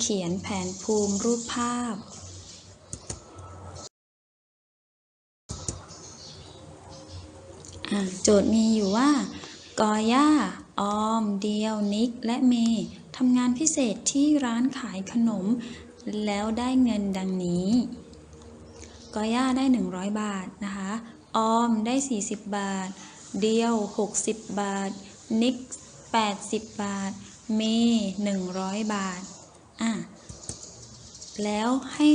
เขียนแผนภูมิรูปภาพโจทย์มีอยู่ว่า กอย่า ออม เดียว นิก และเมย์ทำงานพิเศษที่ร้านขายขนม แล้วได้เงินดังนี้ กอย่าได้ 100 บาทนะคะ ออมได้ 40 บาท เดียว 60 บาท นิก 80 บาท เมย์100 บาท อะแล้วให้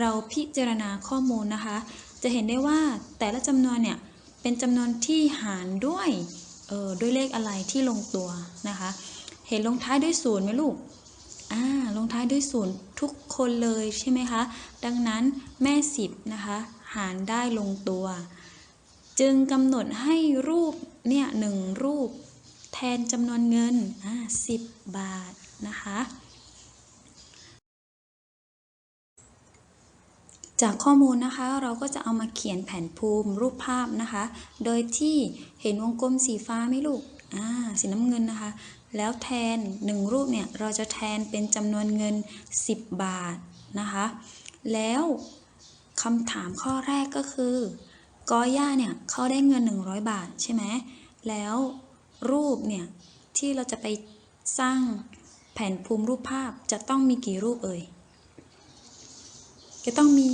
เราพิจารณาข้อมูลนะคะ จะเห็นได้ว่าแต่ละจำนวนเนี่ยเป็นจำนวนที่หารด้วยเออด้วยเลขอะไรที่ลงตัวนะคะ เห็นลงท้ายด้วยศูนย์ไหมลูกอ่าลงท้ายด้วยศูนย์ทุกคนเลยใช่ไหมคะ ดังนั้นแม่สิบนะคะหารได้ลงตัว จึงกำหนดให้รูปเนี่ยหนึ่งรูป แทนจำนวนเงินอ่าสิบบาทนะคะ จากข้อมูลนะคะเราก็จะเอามาเขียนแผนภูมิรูปภาพนะคะ โดยที่เห็นวงกลมสีฟ้าไหมลูกอ่าสีน้ำเงินนะคะ แล้วแทนหนึ่งรูปเนี่ยเราจะแทนเป็นจำนวนเงิน 10 บาทนะคะ แล้วคำถามข้อแรกก็คือกอย่าเนี่ยเขาได้เงิน 100 บาทใช่ไหมแล้วรูปเนี่ยที่เราจะไปสร้างแผนภูมิรูปภาพจะต้องมีกี่รูปเอ่ย จะต้องมี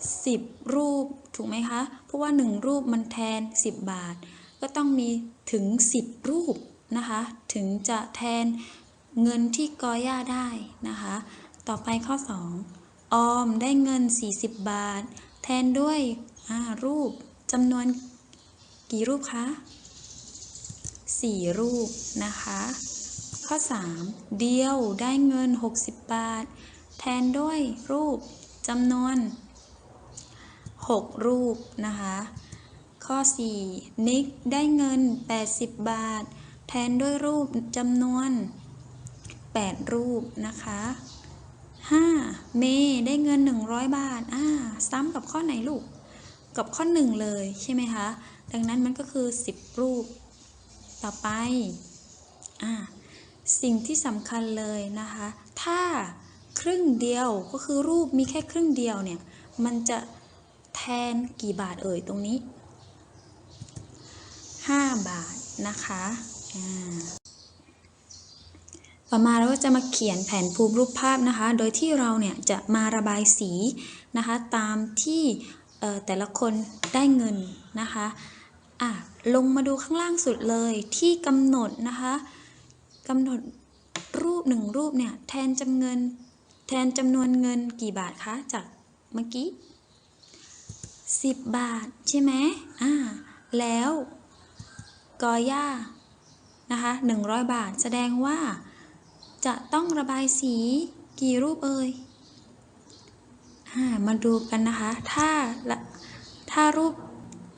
10 รูปถูกไหมคะ เพราะว่า 1 รูปมันแทน 10 บาท ก็ต้องมีถึง 10 รูปนะคะ ถึงจะแทนเงินที่กอย่าได้นะคะ ต่อไปข้อ 2 ออมได้เงิน 40 บาท แทนด้วยรูปจำนวนกี่รูปคะ 4 รูปนะคะ ข้อ 3 เดียวได้เงิน 60 บาท แทนด้วยรูป จำนวน 6 รูปนะคะ ข้อ 4 นิกได้เงิน 80 บาท แทนด้วยรูปจำนวน 8 รูปนะคะ 5. เมย์ได้เงิน 100 บาท อ่า ซ้ำกับข้อไหนลูก กับข้อ 1 เลยใช่ไหมคะ ดังนั้นมันก็คือ 10 รูป ต่อไป อ่า สิ่งที่สำคัญเลยนะคะ ถ้า ครึ่งเดียวก็คือรูปมีแค่ครึ่งเดียวเนี่ย มันจะแทนกี่บาทเอ่ยตรงนี้ 5 บาทนะคะอ่าต่อมาเราก็จะมาเขียนแผนภูมิรูปภาพนะคะ โดยที่เราเนี่ยจะมาระบายสีนะคะ ตามที่แต่ละคนได้เงินนะคะอะลงมาดูข้างล่างสุดเลยที่กำหนดนะคะกำหนดรูปหนึ่งรูปเนี่ยแทนจำเงิน ทนจำนวนเงินกี่บาทคะ จากเมื่อกี้ 10 บาทใช่ไหมอ่า แล้วกอย่านะคะ100 บาทแสดงว่า จะต้องระบายสีกี่รูปเอ่ยอ่ามาดูกันนะคะ ถ้าละถ้ารูป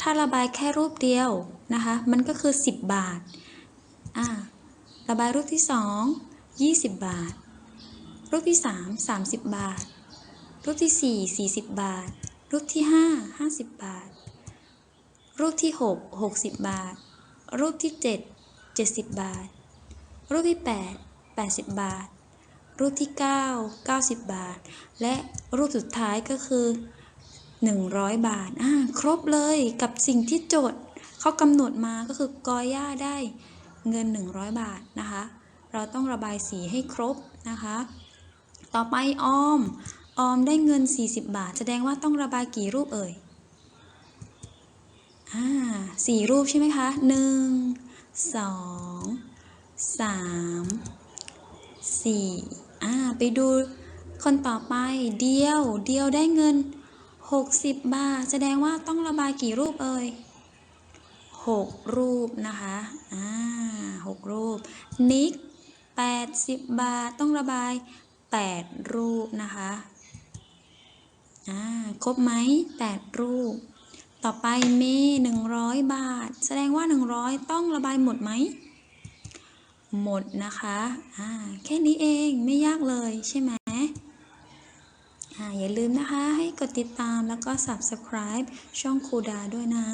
ถ้าระบายแค่รูปเดียวนะคะ มันก็คือ 10 บาทอ่าระบายรูปที่ 2 20 บาท รูปที่ 3 30 บาท รูปที่ 4 40 บาท รูปที่ 5 50 บาท รูปที่ 6 60 บาท รูปที่ 7 70 บาท รูปที่ 8 80 บาท รูปที่ 9 90 บาท และรูปสุดท้ายก็คือ 100 บาท อ่า ครบเลยกับสิ่งที่โจทย์เขากำหนดมาก็คือกอย่าได้เงิน 100 บาทนะคะ เราต้องระบายสีให้ครบนะคะ ต่อไปออม ออมได้เงิน 40 บาท แสดงว่าต้องระบายกี่รูปเอ่ย อ่าสี่รูปใช่ไหมคะหนึ่งสองสามสี่อ่า ไปดูคนต่อไป เดียว เดียวได้เงิน 60 บาท แสดงว่าต้องระบายกี่รูปเอ่ยหกรูปนะคะ อ่าหกรูป นิก 80 บาท ต้องระบาย 8 รูปนะคะอ่าครบไหม8 รูป ต่อไปเมหนึ่งร้อยบาท แสดงว่า 100 ต้องระบายหมดไหม หมดนะคะอ่าแค่นี้เองไม่ยากเลยใช่ไหมอ่าอย่าลืมนะคะให้กดติดตามแล้วก็ subscribe ช่องครูดาด้วยนะ